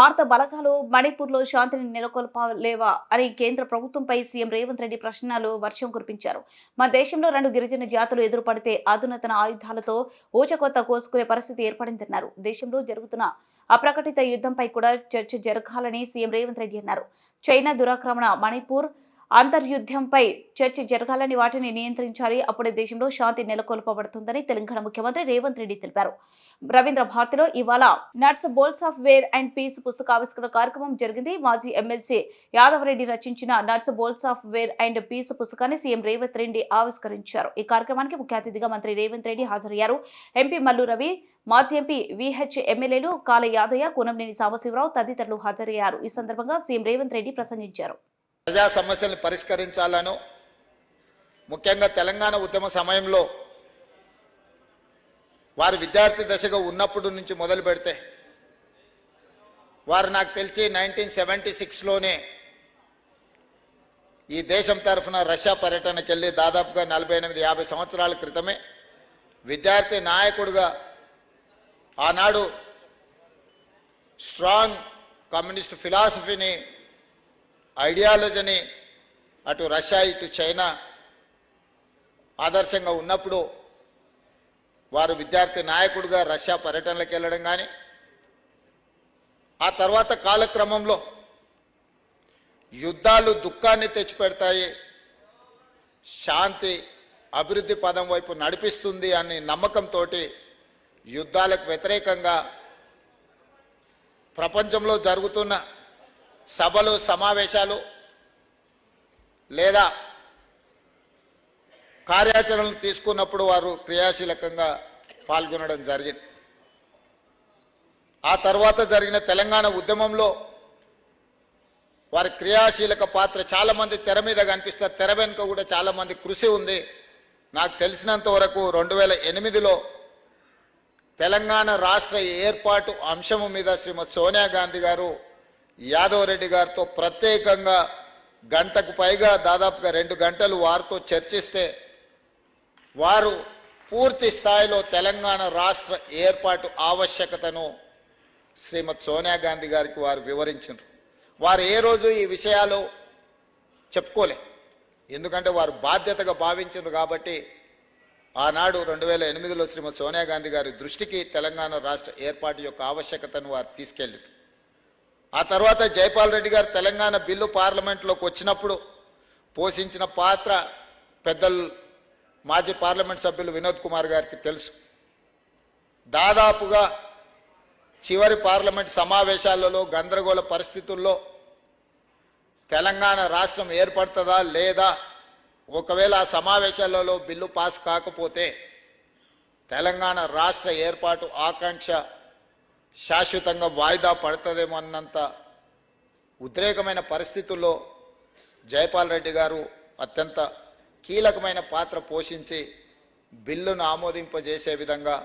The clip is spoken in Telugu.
భారత బలగాలు మణిపూర్లో శాంతిని నెలకొల్పలేవా అని కేంద్ర ప్రభుత్వంపై సీఎం రేవంత్ రెడ్డి ప్రశ్నలు వర్షం కురిపించారు. మన దేశంలో రెండు గిరిజన జాతులు ఎదురుపడితే అధునాతన ఆయుధాలతో ఊచకొత్త కోసుకునే పరిస్థితి ఏర్పడిందన్నారు. దేశంలో జరుగుతున్న అప్రకటిత యుద్ధంపై కూడా చర్చ జరగాలని సీఎం రేవంత్ రెడ్డి అన్నారు. చైనా దురాక్రమణ మణిపూర్ అంతర్యుద్ధంపై చర్చ జరగాలని వాటిని నియంత్రించాలి. అప్పుడే దేశంలో శాంతి నెలకొల్పబడుతుందని తెలంగాణ ముఖ్యమంత్రి రేవంత్ రెడ్డి తెలిపారు. రవీంద్ర భారతిలో ఇవాళ nuts bolts of war and peace పుస్తక ఆవిష్కరణ కార్యక్రమం జరిగింది. మాజీ ఎమ్మెల్సీ యాదవరెడ్డి రచించిన nuts bolts of war and peace పుస్తకాన్ని సీఎం రేవంత్ రెడ్డి ఆవిష్కరించారు. ఈ కార్యక్రమానికి ముఖ్య అతిథిగా మంత్రి రేవంత్ రెడ్డి హాజరయ్యారు. ఎంపీ మల్లు రవి మాజీ ఎంపీ విహెచ్ ఎమ్మెల్యేలు కాల యాదయ్య కూనంనేని సాంబశివరావు తదితరులు హాజరయ్యారు. ఈ సందర్భంగా సీఎం రేవంత్ రెడ్డి ప్రసంగించారు. ప్రజా సమస్యల్ని పరిష్కరించాలను. ముఖ్యంగా తెలంగాణ ఉద్యమ సమయంలో వారు విద్యార్థి దశగా ఉన్నప్పుడు నుంచి మొదలు పెడితే వారు నాకు తెలిసి నైన్టీన్ సెవెంటీ సిక్స్లోనే ఈ దేశం తరఫున రష్యా పర్యటనకి వెళ్ళి దాదాపుగా నలభై ఎనిమిది యాభై సంవత్సరాల క్రితమే విద్యార్థి నాయకుడుగా ఆనాడు స్ట్రాంగ్ కమ్యూనిస్ట్ ఫిలాసఫీని ఐడియాలజీని అటు రష్యా ఇటు చైనా ఆదర్శంగా ఉన్నప్పుడు వారు విద్యార్థి నాయకుడిగా రష్యా పర్యటనలకు వెళ్ళడం కానీ ఆ తర్వాత కాలక్రమంలో యుద్ధాలు దుఃఖాన్ని తెచ్చిపెడతాయి శాంతి అభివృద్ధి పదం వైపు నడిపిస్తుంది అనే నమ్మకంతో యుద్ధాలకు వ్యతిరేకంగా ప్రపంచంలో జరుగుతున్న సభలు సమావేశాలు లేదా కార్యాచరణలు తీసుకున్నప్పుడు వారు క్రియాశీలకంగా పాల్గొనడం జరిగింది. ఆ తర్వాత జరిగిన తెలంగాణ ఉద్యమంలో వారి క్రియాశీలక పాత్ర చాలామంది తెర మీద కనిపిస్తారు. తెర వెనుక కూడా చాలామంది కృషి ఉంది. నాకు తెలిసినంత వరకు రెండు వేల ఎనిమిదిలో తెలంగాణ రాష్ట్ర ఏర్పాటు అంశము మీద శ్రీమతి సోనియా గాంధీ గారు యాదవ్ రెడ్డి గారితో ప్రత్యేకంగా గంటకు పైగా దాదాపుగా రెండు గంటలు వారితో చర్చిస్తే వారు పూర్తి స్థాయిలో తెలంగాణ రాష్ట్ర ఏర్పాటు ఆవశ్యకతను శ్రీమతి సోనియా గాంధీ గారికి వారు వివరించారు వారు ఏ రోజు ఈ విషయాలు చెప్పుకోలే. ఎందుకంటే వారు బాధ్యతగా భావించారు కాబట్టి ఆనాడు రెండు వేల ఎనిమిదిలో శ్రీమతి సోనియా గాంధీ గారి దృష్టికి తెలంగాణ రాష్ట్ర ఏర్పాటు యొక్క ఆవశ్యకతను వారు తీసుకెళ్ళారు. ఆ తర్వాత జైపాల్ రెడ్డి గారు తెలంగాణ బిల్లు పార్లమెంట్లోకి వచ్చినప్పుడు పోషించిన పాత్ర పెద్దలు మాజీ పార్లమెంట్ సభ్యులు వినోద్ కుమార్ గారికి తెలుసు. దాదాపుగా చివరి పార్లమెంట్ సమావేశాలలో గందరగోళ పరిస్థితుల్లో తెలంగాణ రాష్ట్రం ఏర్పడుతుందా లేదా? ఒకవేళ ఆ సమావేశాలలో బిల్లు పాస్ కాకపోతే తెలంగాణ రాష్ట్ర ఏర్పాటు ఆకాంక్ష శాశ్వతంగా వాయిదా పడుతుందేమో అన్నంత ఉద్రేకమైన పరిస్థితుల్లో జయపాల్ రెడ్డి గారు అత్యంత కీలకమైన పాత్ర పోషించి బిల్లును ఆమోదింపజేసే విధంగా